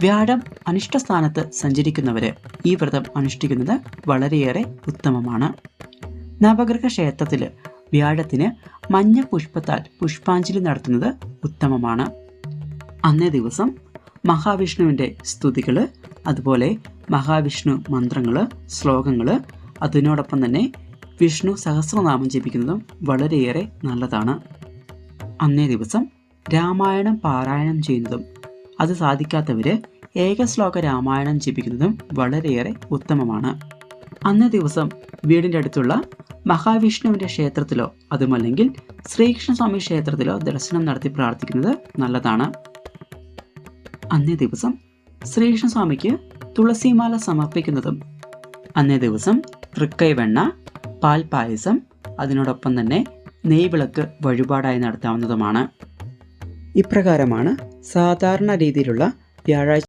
വ്യാഴം അനിഷ്ടസ്ഥാനത്ത് സഞ്ചരിക്കുന്നവര് ഈ വ്രതം അനുഷ്ഠിക്കുന്നത് വളരെയേറെ ഉത്തമമാണ്. നവഗ്രഹ ക്ഷേത്രത്തിൽ വ്യാഴത്തിന് മഞ്ഞ പുഷ്പത്താൽ പുഷ്പാഞ്ജലി നടത്തുന്നത് ഉത്തമമാണ്. അന്നേ ദിവസം മഹാവിഷ്ണുവിന്റെ സ്തുതികൾ അതുപോലെ മഹാവിഷ്ണു മന്ത്രങ്ങൾ ശ്ലോകങ്ങൾ അതിനോടൊപ്പം തന്നെ വിഷ്ണു സഹസ്രനാമം ജപിക്കുന്നതും വളരെയേറെ നല്ലതാണ്. അന്നേ ദിവസം രാമായണം പാരായണം ചെയ്യുന്നതും അത് സാധിക്കാത്തവർ ഏകശ്ലോക രാമായണം ജപിക്കുന്നതും വളരെയേറെ ഉത്തമമാണ്. അന്നേ ദിവസം വീടിന്റെ അടുത്തുള്ള മഹാവിഷ്ണുവിന്റെ ക്ഷേത്രത്തിലോ അതുമല്ലെങ്കിൽ ശ്രീകൃഷ്ണസ്വാമി ക്ഷേത്രത്തിലോ ദർശനം നടത്തി പ്രാർത്ഥിക്കുന്നത് നല്ലതാണ്. അന്നേ ദിവസം ശ്രീകൃഷ്ണസ്വാമിക്ക് തുളസിമാല സമർപ്പിക്കുന്നതും അന്നേ ദിവസം തൃക്കൈവെണ്ണ പാൽ പായസം അതിനോടൊപ്പം തന്നെ നെയ്വിളക്ക് വഴിപാടായി നടത്താവുന്നതുമാണ്. ഇപ്രകാരമാണ് സാധാരണ രീതിയിലുള്ള വ്യാഴാഴ്ച